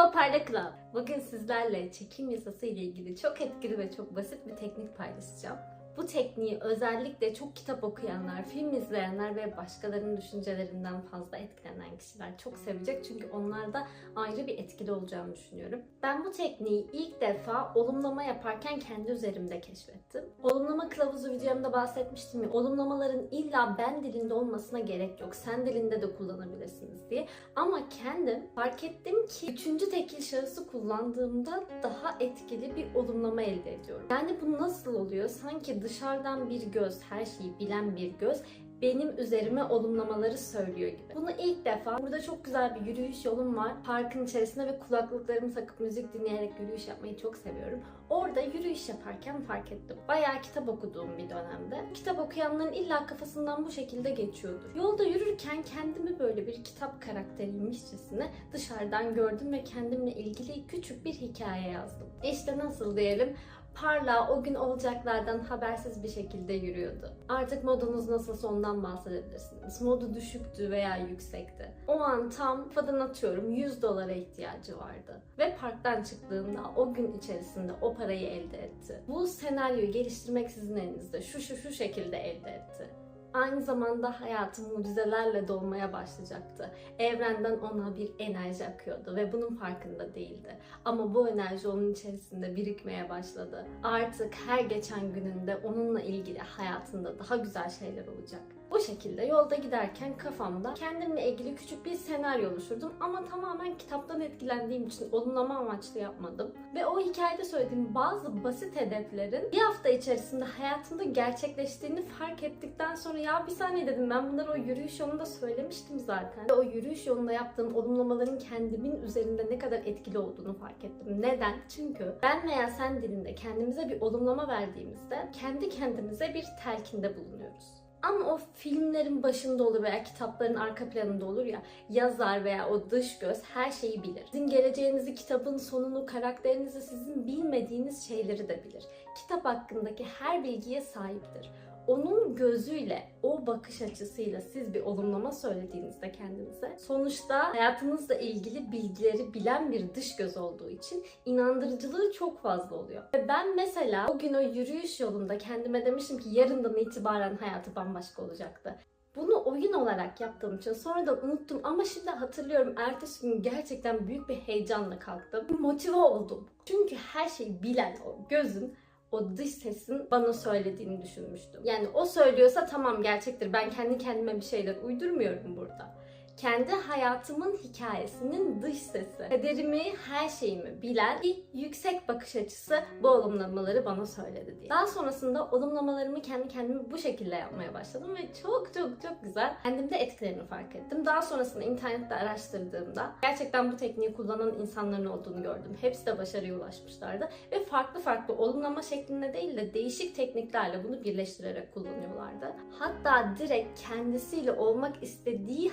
Merhaba Parla Club. Bugün sizlerle çekim yasası ile ilgili çok etkili ve çok basit bir teknik paylaşacağım. Bu tekniği özellikle çok kitap okuyanlar, film izleyenler ve başkalarının düşüncelerinden fazla etkilenen kişiler çok sevecek. Çünkü onlarda ayrı bir etkili olacağını düşünüyorum. Ben bu tekniği ilk defa olumlama yaparken kendi üzerimde keşfettim. Olumlama kılavuzu videomda bahsetmiştim ya, olumlamaların illa ben dilinde olmasına gerek yok. Sen dilinde de kullanabilirsiniz diye. Ama kendim fark ettim ki üçüncü tekil şahısı kullandığımda daha etkili bir olumlama elde ediyorum. Yani bu nasıl oluyor? Sanki dışarıdan bir göz, her şeyi bilen bir göz benim üzerime olumlamaları söylüyor gibi. Bunu ilk defa burada çok güzel bir yürüyüş yolum var. Parkın içerisinde ve kulaklıklarımı takıp müzik dinleyerek yürüyüş yapmayı çok seviyorum. Orada yürüyüş yaparken fark ettim. Bayağı kitap okuduğum bir dönemde. Kitap okuyanların illa kafasından bu şekilde geçiyordur. Yolda yürürken kendimi böyle bir kitap karakteriymişçesine dışarıdan gördüm ve kendimle ilgili küçük bir hikaye yazdım. İşte nasıl diyelim Parla o gün olacaklardan habersiz bir şekilde yürüyordu. Artık modunuz nasılsa ondan bahsedebilirsiniz. Modu düşüktü veya yüksekti. O an tam kafadan atıyorum 100 dolara ihtiyacı vardı. Ve parktan çıktığında o gün içerisinde o parayı elde etti. Bu senaryoyu geliştirmek sizin elinizde. Şu şu şu şekilde elde etti aynı zamanda hayatı mucizelerle dolmaya başlayacaktı. Evrenden ona bir enerji akıyordu ve bunun farkında değildi. Ama bu enerji onun içerisinde birikmeye başladı. Artık her geçen gününde onunla ilgili hayatında daha güzel şeyler olacak. Bu şekilde yolda giderken kafamda kendimle ilgili küçük bir senaryo oluşturdum ama tamamen kitaptan etkilendiğim için olumlama amaçlı yapmadım. Ve o hikayede söylediğim bazı basit hedeflerin bir hafta içerisinde hayatımda gerçekleştiğini fark ettikten sonra ya bir saniye dedim ben bunları o yürüyüş yolunda söylemiştim zaten. Ve o yürüyüş yolunda yaptığım olumlamaların kendimin üzerinde ne kadar etkili olduğunu fark ettim. Neden? Çünkü ben veya sen dilinde kendimize bir olumlama verdiğimizde kendi kendimize bir telkinde bulunuyoruz. Ama o filmlerin başında olur veya kitapların arka planında olur ya yazar veya o dış göz her şeyi bilir. Sizin geleceğinizi, kitabın sonunu, karakterinizi, sizin bilmediğiniz şeyleri de bilir. Kitap hakkındaki her bilgiye sahiptir onun gözüyle, o bakış açısıyla siz bir olumlama söylediğinizde kendinize sonuçta hayatınızla ilgili bilgileri bilen bir dış göz olduğu için inandırıcılığı çok fazla oluyor. Ve ben mesela o gün o yürüyüş yolunda kendime demiştim ki yarından itibaren hayatı bambaşka olacaktı. Bunu oyun olarak yaptığım için sonradan unuttum ama şimdi hatırlıyorum ertesi gün gerçekten büyük bir heyecanla kalktım. Motive oldum. Çünkü her şeyi bilen o gözün o dış sesin bana söylediğini düşünmüştüm. Yani o söylüyorsa tamam gerçektir. Ben kendi kendime bir şeyler uydurmuyorum burada kendi hayatımın hikayesinin dış sesi, kaderimi, her şeyimi bilen bir yüksek bakış açısı bu olumlamaları bana söyledi diye. Daha sonrasında olumlamalarımı kendi kendime bu şekilde yapmaya başladım ve çok çok çok güzel kendimde etkilerini fark ettim. Daha sonrasında internette araştırdığımda gerçekten bu tekniği kullanan insanların olduğunu gördüm. Hepsi de başarıya ulaşmışlardı ve farklı farklı olumlama şeklinde değil de değişik tekniklerle bunu birleştirerek kullanıyorlardı. Hatta direkt kendisiyle olmak istediği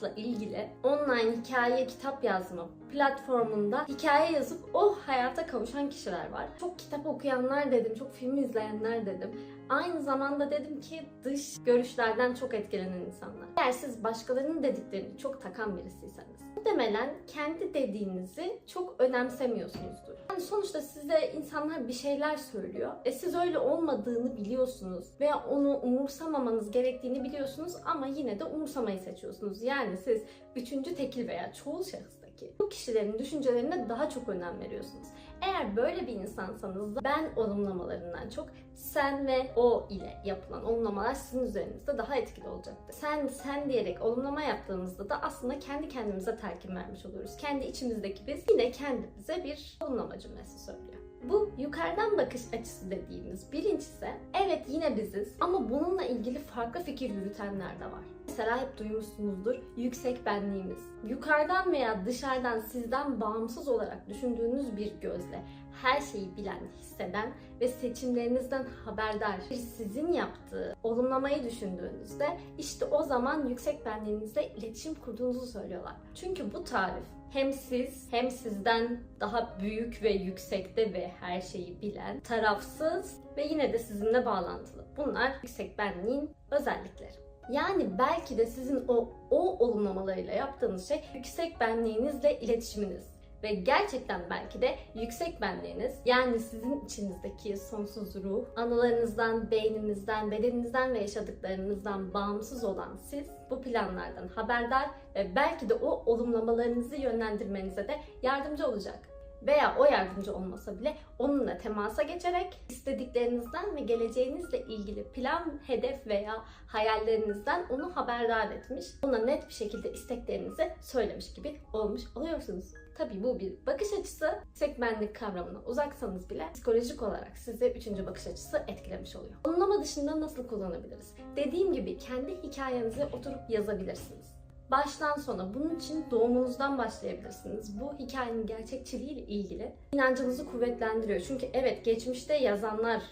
hayatla ilgili online hikaye kitap yazma platformunda hikaye yazıp o hayata kavuşan kişiler var. Çok kitap okuyanlar dedim, çok film izleyenler dedim. Aynı zamanda dedim ki dış görüşlerden çok etkilenen insanlar. Eğer siz başkalarının dediklerini çok takan birisiyseniz muhtemelen kendi dediğinizi çok önemsemiyorsunuzdur. Yani sonuçta size insanlar bir şeyler söylüyor. E siz öyle olmadığını biliyorsunuz veya onu umursamamanız gerektiğini biliyorsunuz ama yine de umursamayı seçiyorsunuz. Yani siz üçüncü tekil veya çoğul şahıstaki bu kişilerin düşüncelerine daha çok önem veriyorsunuz. Eğer böyle bir insansanız da ben olumlamalarından çok sen ve o ile yapılan olumlamalar sizin üzerinizde daha etkili olacaktır. Sen sen diyerek olumlama yaptığımızda da aslında kendi kendimize telkin vermiş oluyoruz. Kendi içimizdeki biz yine kendimize bir olumlama cümlesi söylüyor. Bu yukarıdan bakış açısı dediğimiz birincisi evet yine biziz ama bununla ilgili farklı fikir yürütenler de var. Mesela hep duymuşsunuzdur yüksek benliğimiz. Yukarıdan veya dışarıdan sizden bağımsız olarak düşündüğünüz bir gözle her şeyi bilen, hisseden ve seçimlerinizden haberdar bir sizin yaptığı olumlamayı düşündüğünüzde işte o zaman yüksek benliğinizle iletişim kurduğunuzu söylüyorlar. Çünkü bu tarif hem siz hem sizden daha büyük ve yüksekte ve her şeyi bilen, tarafsız ve yine de sizinle bağlantılı. Bunlar yüksek benliğin özellikleri. Yani belki de sizin o, o olumlamalarıyla yaptığınız şey yüksek benliğinizle iletişiminiz. Ve gerçekten belki de yüksek benliğiniz yani sizin içinizdeki sonsuz ruh, anılarınızdan, beyninizden, bedeninizden ve yaşadıklarınızdan bağımsız olan siz bu planlardan haberdar ve belki de o olumlamalarınızı yönlendirmenize de yardımcı olacak veya o yardımcı olmasa bile onunla temasa geçerek istediklerinizden ve geleceğinizle ilgili plan, hedef veya hayallerinizden onu haberdar etmiş, ona net bir şekilde isteklerinizi söylemiş gibi olmuş oluyorsunuz. Tabii bu bir bakış açısı. Sekmenlik kavramına uzaksanız bile psikolojik olarak sizi üçüncü bakış açısı etkilemiş oluyor. Anlama dışında nasıl kullanabiliriz? Dediğim gibi kendi hikayenizi oturup yazabilirsiniz baştan sona bunun için doğumunuzdan başlayabilirsiniz. Bu hikayenin gerçekçiliğiyle ilgili inancınızı kuvvetlendiriyor. Çünkü evet geçmişte yazanlar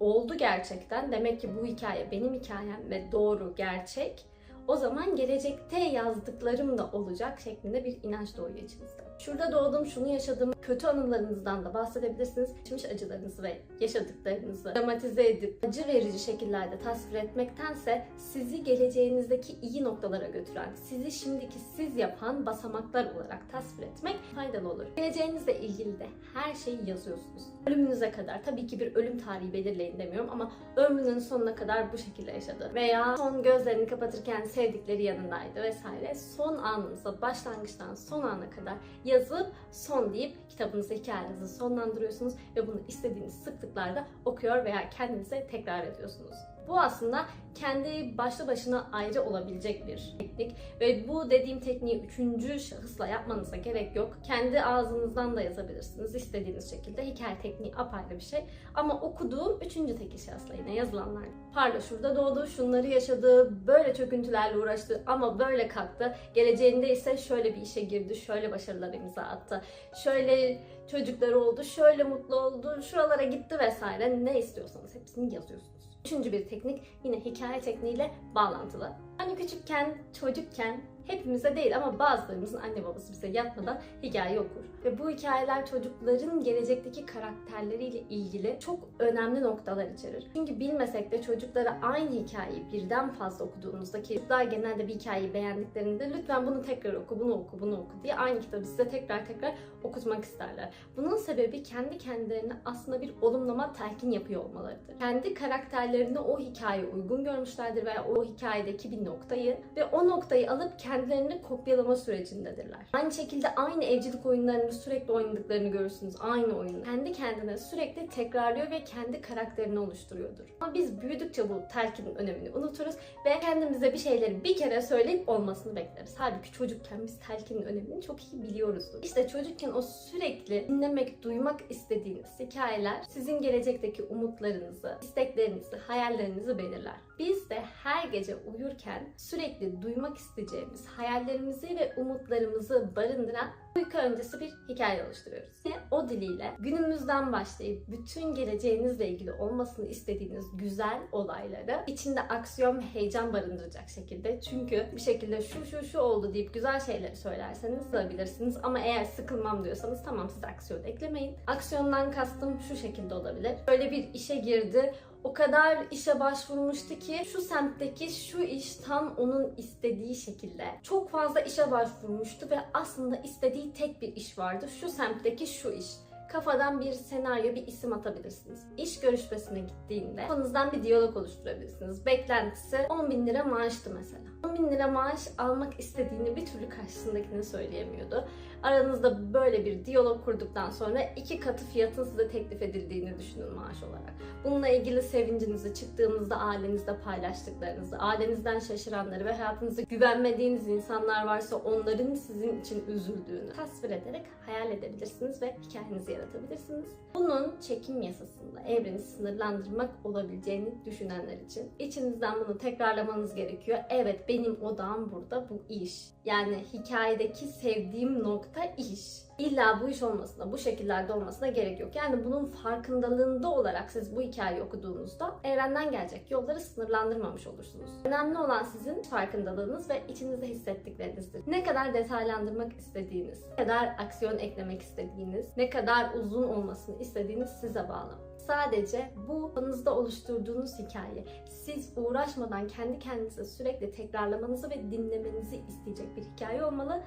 oldu gerçekten. Demek ki bu hikaye benim hikayem ve doğru, gerçek. O zaman gelecekte yazdıklarım da olacak şeklinde bir inanç doğuyor içinizde. Şurada doğdum, şunu yaşadım, kötü anılarınızdan da bahsedebilirsiniz. Geçmiş acılarınızı ve yaşadıklarınızı dramatize edip acı verici şekillerde tasvir etmektense sizi geleceğinizdeki iyi noktalara götüren, sizi şimdiki siz yapan basamaklar olarak tasvir etmek faydalı olur. Geleceğinizle ilgili de her şeyi yazıyorsunuz. Ölümünüze kadar tabii ki bir ölüm tarihi belirleyin demiyorum ama ömrünün sonuna kadar bu şekilde yaşadı. Veya son gözlerini kapatırken sevdikleri yanındaydı vesaire. Son anınıza başlangıçtan son ana kadar yazıp son deyip kitabınızı, hikayenizi sonlandırıyorsunuz ve bunu istediğiniz sıklıklarda okuyor veya kendinize tekrar ediyorsunuz. Bu aslında kendi başlı başına ayrı olabilecek bir teknik ve bu dediğim tekniği üçüncü şahısla yapmanıza gerek yok. Kendi ağzınızdan da yazabilirsiniz istediğiniz şekilde. Hikaye tekniği apayrı bir şey. Ama okuduğum üçüncü tekil şahısla yine yazılanlar. Parla şurada doğdu, şunları yaşadı, böyle çöküntülerle uğraştı ama böyle kalktı. Geleceğinde ise şöyle bir işe girdi, şöyle başarılar imza attı. Şöyle çocukları oldu, şöyle mutlu oldu, şuralara gitti vesaire. Ne istiyorsanız hepsini yazıyorsunuz. Üçüncü bir teknik yine hikaye tekniğiyle bağlantılı. Hani küçükken, çocukken hepimize değil ama bazılarımızın anne babası bize yatmadan hikaye okur. Ve bu hikayeler çocukların gelecekteki karakterleriyle ilgili çok önemli noktalar içerir. Çünkü bilmesek de çocuklara aynı hikayeyi birden fazla okuduğunuzda ki çocuklar genelde bir hikayeyi beğendiklerinde lütfen bunu tekrar oku, bunu oku, bunu oku diye aynı kitabı size tekrar tekrar okutmak isterler. Bunun sebebi kendi kendilerine aslında bir olumlama telkin yapıyor olmalarıdır. Kendi karakterlerini o hikayeye uygun görmüşlerdir veya o hikayedeki bir noktayı ve o noktayı alıp kendilerini kopyalama sürecindedirler. Aynı şekilde aynı evcilik oyunlarını sürekli oynadıklarını görürsünüz. Aynı oyunu. Kendi kendine sürekli tekrarlıyor ve kendi karakterini oluşturuyordur. Ama biz büyüdükçe bu telkinin önemini unuturuz ve kendimize bir şeyleri bir kere söyleyip olmasını bekleriz. Halbuki çocukken biz telkinin önemini çok iyi biliyoruzdur. İşte çocukken o sürekli dinlemek, duymak istediğiniz hikayeler sizin gelecekteki umutlarınızı, isteklerinizi, hayallerinizi belirler. Biz de her gece uyurken sürekli duymak isteyeceğimiz hayallerimizi ve umutlarımızı barındıran uyku öncesi bir hikaye oluşturuyoruz. Ve o diliyle günümüzden başlayıp bütün geleceğinizle ilgili olmasını istediğiniz güzel olayları içinde aksiyon ve heyecan barındıracak şekilde. Çünkü bir şekilde şu şu şu oldu deyip güzel şeyleri söylerseniz sığabilirsiniz. Ama eğer sıkılmam diyorsanız tamam siz aksiyon eklemeyin. Aksiyondan kastım şu şekilde olabilir. Böyle bir işe girdi o kadar işe başvurmuştu ki şu semtteki şu iş tam onun istediği şekilde. Çok fazla işe başvurmuştu ve aslında istediği tek bir iş vardı. Şu semtteki şu iş kafadan bir senaryo, bir isim atabilirsiniz. İş görüşmesine gittiğinde kafanızdan bir diyalog oluşturabilirsiniz. Beklentisi 10 bin lira maaştı mesela. 10 bin lira maaş almak istediğini bir türlü karşısındakine söyleyemiyordu. Aranızda böyle bir diyalog kurduktan sonra iki katı fiyatın size teklif edildiğini düşünün maaş olarak. Bununla ilgili sevincinizi çıktığınızda ailenizde paylaştıklarınızı, ailenizden şaşıranları ve hayatınızda güvenmediğiniz insanlar varsa onların sizin için üzüldüğünü tasvir ederek hayal edebilirsiniz ve hikayenizi yaratabilirsiniz. Bunun çekim yasasında evreni sınırlandırmak olabileceğini düşünenler için içinizden bunu tekrarlamanız gerekiyor. Evet benim odağım burada bu iş. Yani hikayedeki sevdiğim nokta iş. İlla bu iş olmasına, bu şekillerde olmasına gerek yok. Yani bunun farkındalığında olarak siz bu hikayeyi okuduğunuzda evrenden gelecek yolları sınırlandırmamış olursunuz. Önemli olan sizin farkındalığınız ve içinizde hissettiklerinizdir. Ne kadar detaylandırmak istediğiniz, ne kadar aksiyon eklemek istediğiniz, ne kadar uzun olmasını istediğiniz size bağlı sadece bu kafanızda oluşturduğunuz hikaye siz uğraşmadan kendi kendinize sürekli tekrarlamanızı ve dinlemenizi isteyecek bir hikaye olmalı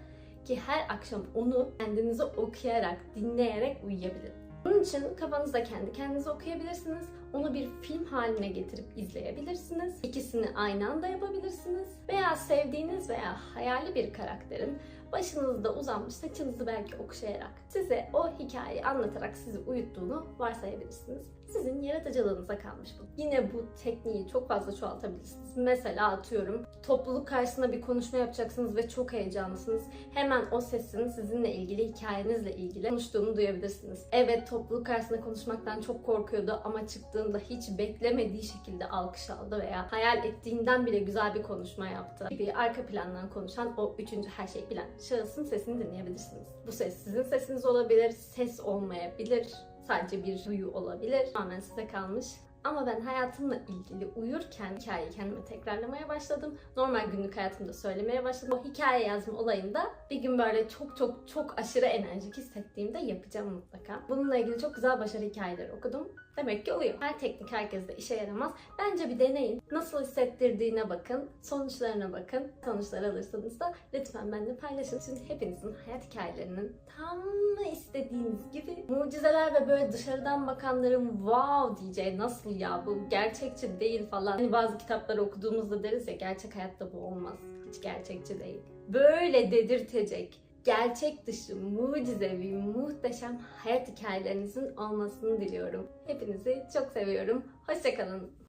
ki her akşam onu kendinize okuyarak, dinleyerek uyuyabilin. Bunun için kafanızda kendi kendinize okuyabilirsiniz. Onu bir film haline getirip izleyebilirsiniz. İkisini aynı anda yapabilirsiniz. Veya sevdiğiniz veya hayali bir karakterin başınızda uzanmış saçınızı belki okşayarak size o hikayeyi anlatarak sizi uyuttuğunu varsayabilirsiniz. Sizin yaratıcılığınıza kalmış bu. Yine bu tekniği çok fazla çoğaltabilirsiniz. Mesela atıyorum topluluk karşısında bir konuşma yapacaksınız ve çok heyecanlısınız. Hemen o sesin sizinle ilgili, hikayenizle ilgili konuştuğunu duyabilirsiniz. Evet topluluk karşısında konuşmaktan çok korkuyordu ama çıktığında hiç beklemediği şekilde alkış aldı veya hayal ettiğinden bile güzel bir konuşma yaptı gibi arka plandan konuşan o üçüncü her şeyi bilen şahısın sesini dinleyebilirsiniz. Bu ses sizin sesiniz olabilir, ses olmayabilir, sadece bir duyu olabilir. Tamamen size kalmış. Ama ben hayatımla ilgili uyurken hikayeyi kendime tekrarlamaya başladım. Normal günlük hayatımda söylemeye başladım. O hikaye yazma olayında bir gün böyle çok çok çok aşırı enerjik hissettiğimde yapacağım mutlaka. Bununla ilgili çok güzel başarı hikayeleri okudum. Demek ki oluyor. Her teknik herkeste işe yaramaz. Bence bir deneyin. Nasıl hissettirdiğine bakın. Sonuçlarına bakın. Sonuçlar alırsanız da lütfen benimle paylaşın. Çünkü hepinizin hayat hikayelerinin tam istediğiniz gibi mucizeler ve böyle dışarıdan bakanların wow diyeceği nasıl ya bu gerçekçi değil falan. Hani bazı kitapları okuduğumuzda deriz ya gerçek hayatta bu olmaz. Hiç gerçekçi değil. Böyle dedirtecek gerçek dışı, mucizevi, muhteşem hayat hikayelerinizin olmasını diliyorum. Hepinizi çok seviyorum. Hoşçakalın.